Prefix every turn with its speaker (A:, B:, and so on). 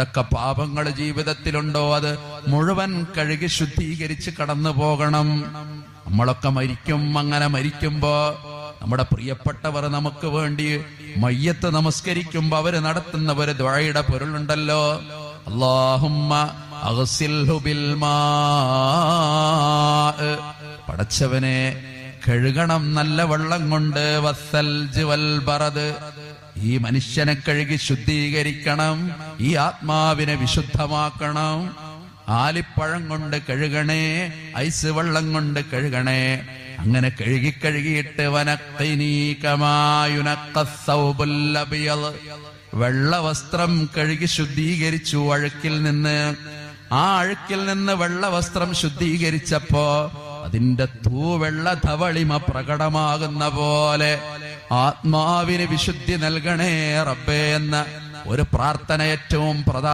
A: എന്തൊക്കെ പാപങ്ങൾ ജീവിതത്തിലുണ്ടോ അത് മുഴുവൻ കഴുകി ശുദ്ധീകരിച്ച് കടന്നു പോകണം. നമ്മളൊക്കെ മരിക്കും അങ്ങനെ മരിക്കുമ്പോ നമ്മുടെ പ്രിയപ്പെട്ടവർ നമുക്ക് വേണ്ടി മയ്യത്ത് നമസ്കരിക്കുമ്പോ അവർ നടത്തുന്ന ഒരു ദ്വായയുടെ പൊരുളുണ്ടല്ലോ. അള്ളാഹുമ്മ പടച്ചവനെ കഴുകണം നല്ല വെള്ളം കൊണ്ട്. വസൽ ജുവൽ ബറദ്. ഈ മനുഷ്യനെ കഴുകി ശുദ്ധീകരിക്കണം. ഈ ആത്മാവിനെ വിശുദ്ധമാക്കണം. ആലിപ്പഴം കൊണ്ട് കഴുകണേ ഐസ് വെള്ളം കൊണ്ട് കഴുകണേ. അങ്ങനെ കഴുകി കഴുകിയിട്ട് വെള്ള വസ്ത്രം കഴുകി ശുദ്ധീകരിച്ചു അഴുക്കിൽ നിന്ന്. ആ അഴുക്കിൽ നിന്ന് വെള്ള വസ്ത്രം ശുദ്ധീകരിച്ചപ്പോ അതിന്റെ തൂവെള്ള ധവളിമ പ്രകടമാകുന്ന പോലെ ആത്മാവിന് വിശുദ്ധി നൽകണേ റബ്ബേ എന്ന ഒരു പ്രാർത്ഥന ഏറ്റവും പ്രധാന